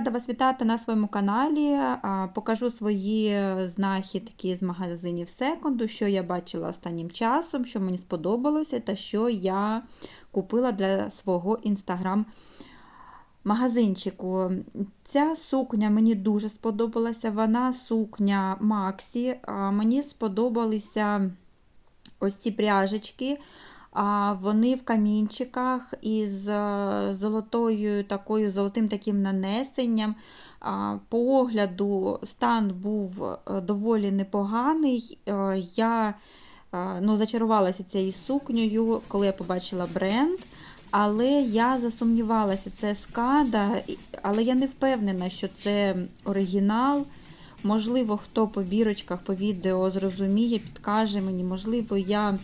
рада вас вітати на своєму каналі. Покажу свої знахідки з магазинів секонду, що я бачила останнім часом, що мені сподобалося, та що я купила для свого інстаграм. Магазинчику. Ця сукня мені дуже сподобалася. Вона сукня Максі. Мені сподобалися ось ці пряжечки. Вони в камінчиках із е, золотою такою, золотим таким нанесенням. По огляду стан був е, доволі непоганий. Е, Я ну, зачарувалася цією сукнею, коли я побачила бренд. Але я засумнівалася, це скада, але я не впевнена, що це оригінал. Можливо, хто по бірочках, по відео зрозуміє, підкаже мені, можливо, я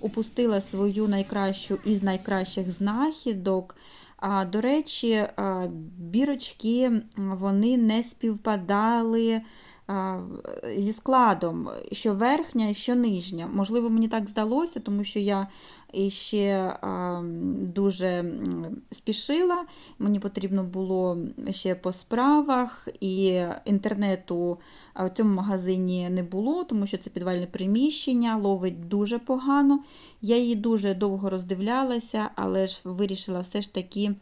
упустила свою найкращу із найкращих знахідок. А, до речі, бірочки вони не співпадали зі складом, що верхня, що нижня. Можливо, мені так здалося, тому що я ще дуже спішила. Мені потрібно було ще по справах, і інтернету в цьому магазині не було, тому що це підвальне приміщення, ловить дуже погано. Я її дуже довго роздивлялася, але ж вирішила все ж таки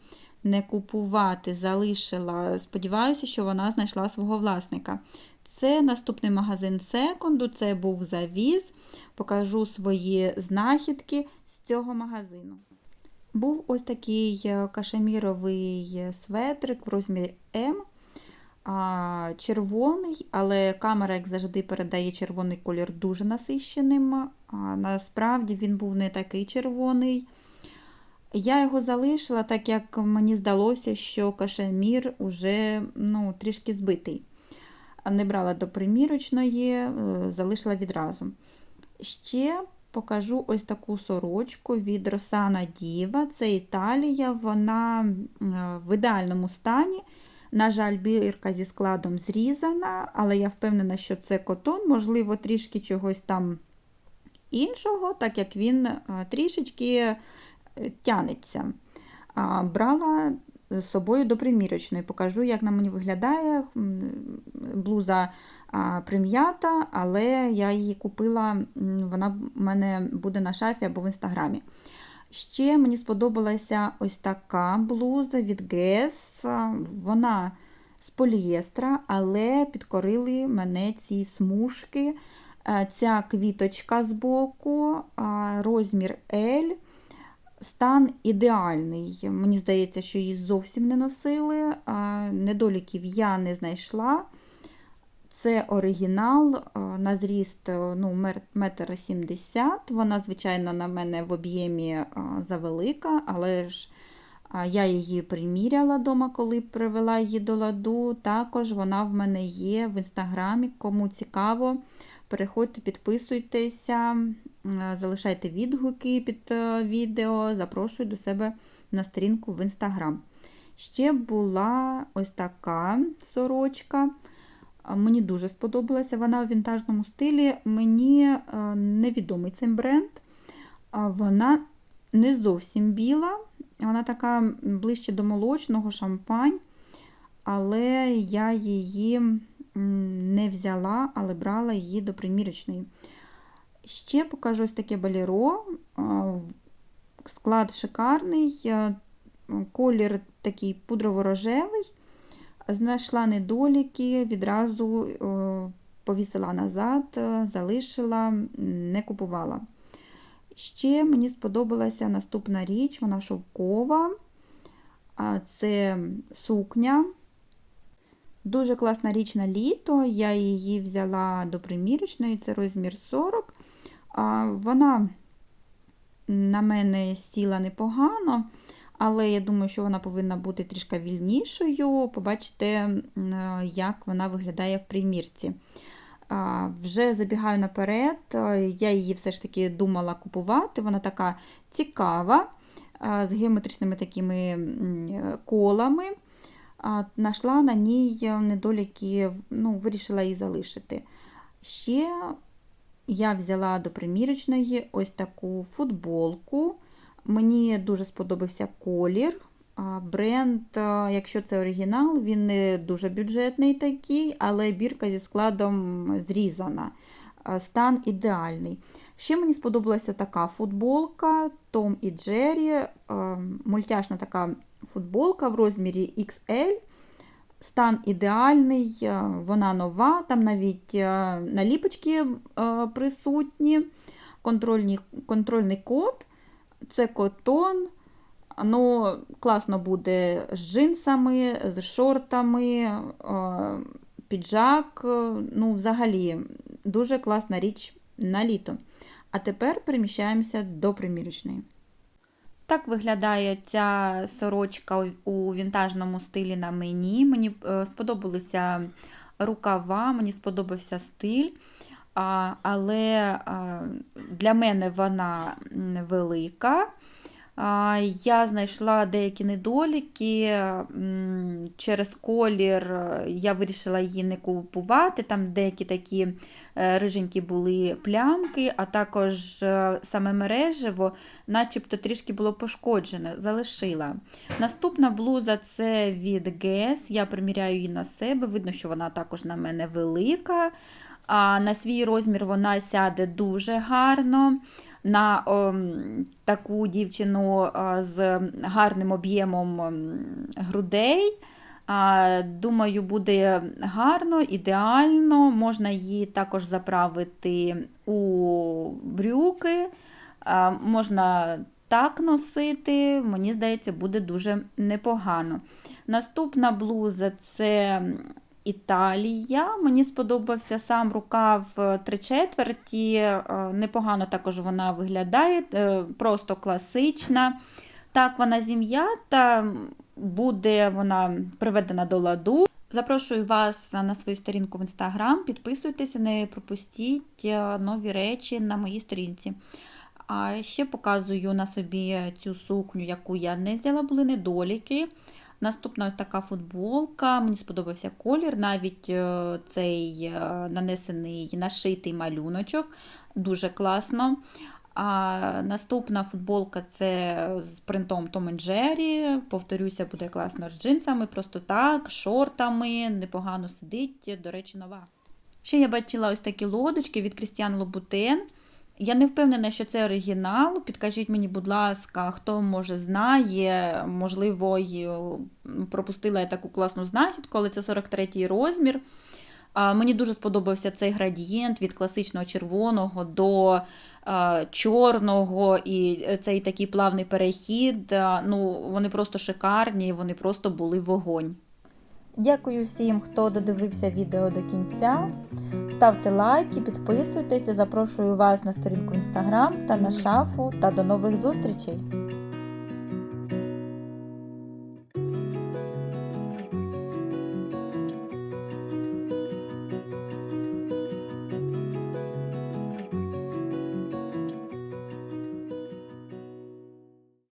не купувати, залишила. Сподіваюся, що вона знайшла свого власника. Це наступний магазин секонду, це був завіз. Покажу свої знахідки з цього магазину. Був ось такий е, кашеміровий светрик в розмірі М. Червоний, але камера, як завжди, передає червоний колір дуже насищеним. Насправді він був не такий червоний. Я його залишила, так як мені здалося, що кашемір уже ну, трішки збитий. Не брала до примірочної, е, залишила відразу. Ще покажу ось таку сорочку від Росана Діва. Це Італія, вона е, в ідеальному стані. На жаль, бірка зі складом зрізана, але я впевнена, що це котон, можливо, трішки чогось там іншого, так як він е, трішечки е, тянеться. Брала з собою до примірочної. Покажу, як на мені виглядає. Блуза прим'ята, але я її купила, вона в мене буде на шафі або в інстаграмі. Ще мені сподобалася ось така блуза від Guess. Вона з полієстра, але підкорили мене ці смужки. Е, Ця квіточка збоку, а, розмір L. Стан ідеальний. Метр здається, що її зовсім не носили. Недоліків я не знайшла. Це оригінал на зріст е, ну, мер- метр сімдесят. Вона, звичайно, на мене в об'ємі завелика, але ж я її приміряла вдома, коли привела її до ладу. Також вона в мене є в інстаграмі. Кому цікаво, переходьте, підписуйтеся, е, залишайте відгуки під е, відео, запрошую до себе на сторінку в інстаграм. Ще була ось така сорочка. Мені дуже сподобалася. Вона у вінтажному стилі. Мені е, невідомий цей бренд. Вона не зовсім біла, вона така ближче до молочного шампань, але я її не взяла, але брала її до примірочної. Ще покажу ось таке баліро. Склад шикарний, колір такий пудрово-рожевий. Знайшла недоліки, відразу повісила назад, залишила, не купувала. Ще мені сподобалася наступна річ, вона шовкова. Це сукня. Дуже класна річ на літо. Я її взяла до примірочної, це розмір 40. Вона на мене сіла непогано, але я думаю, що вона повинна бути трішки вільнішою. Побачите, м, як вона виглядає в примірці. Вже забігаю наперед, а, я її все ж таки думала купувати. Вона така цікава, а, з геометричними такими колами. Нашла на ній недоліки, ну, вирішила її залишити. Ще я взяла до примірочної ось таку футболку. Мені дуже сподобався колір. Бренд, якщо це оригінал, він не дуже бюджетний такий, але бірка зі складом зрізана. Стан ідеальний. Ще мені сподобалася така футболка Том і Джері, мультяшна така футболка в розмірі XL. Стан ідеальний, е, вона нова, там навіть е, наліпочки е, присутні, контрольні, контрольний код, це котон. Ну, класно буде з джинсами, з шортами, піджак. Ну, взагалі, дуже класна річ на літо. А тепер переміщаємося до примірочної. Так виглядає ця сорочка у- вінтажному стилі на мені. Мені е, сподобалися рукава, мені сподобався стиль, але для мене вона велика. Я знайшла деякі недоліки. Через колір е, я вирішила її не купувати. Там деякі такі е, риженькі були плямки, а також е, саме мережево, начебто трішки було пошкоджене, залишила. Наступна блуза це від Guess. Я приміряю її на себе. Видно, що вона також на мене велика. А на свій розмір вона сяде дуже гарно. На ом, таку дівчину а, з гарним об'ємом грудей. А, Думаю, буде гарно, ідеально. Можна її також заправити у брюки, а, можна так носити, мені здається, буде дуже непогано. Наступна блуза це Італія. Мені сподобався сам рукав е, три четверті. е, Непогано також вона виглядає, е, просто класична. Так, вона зім'ята, буде вона приведена до ладу. Запрошую вас на свою сторінку в інстаграм. Підписуйтеся, не пропустіть нові речі на моїй сторінці. А ще показую на собі цю сукню, яку я не взяла, були недоліки. Наступна ось така футболка. Мені сподобався колір, навіть е, цей е, нанесений нашитий малюночок. Дуже класно. А наступна футболка це з принтом Tom Jerry. Повторюся, буде класно з джинсами, просто так, шортами, непогано сидить, до речі, нова. Ще я бачила ось такі лодочки від Christian Louboutin. Я не впевнена, що це оригінал. Підкажіть мені, будь ласка, хто може знає, можливо, пропустила я таку класну знахідку, але це 43-й розмір. Мені дуже сподобався цей градієнт від класичного червоного до чорного, і цей такий плавний перехід. Ну, вони просто шикарні, вони просто були вогонь. Дякую всім, хто додивився відео до кінця. Ставте лайки, підписуйтеся, запрошую вас на сторінку Instagram та на шафу. Та до нових зустрічей!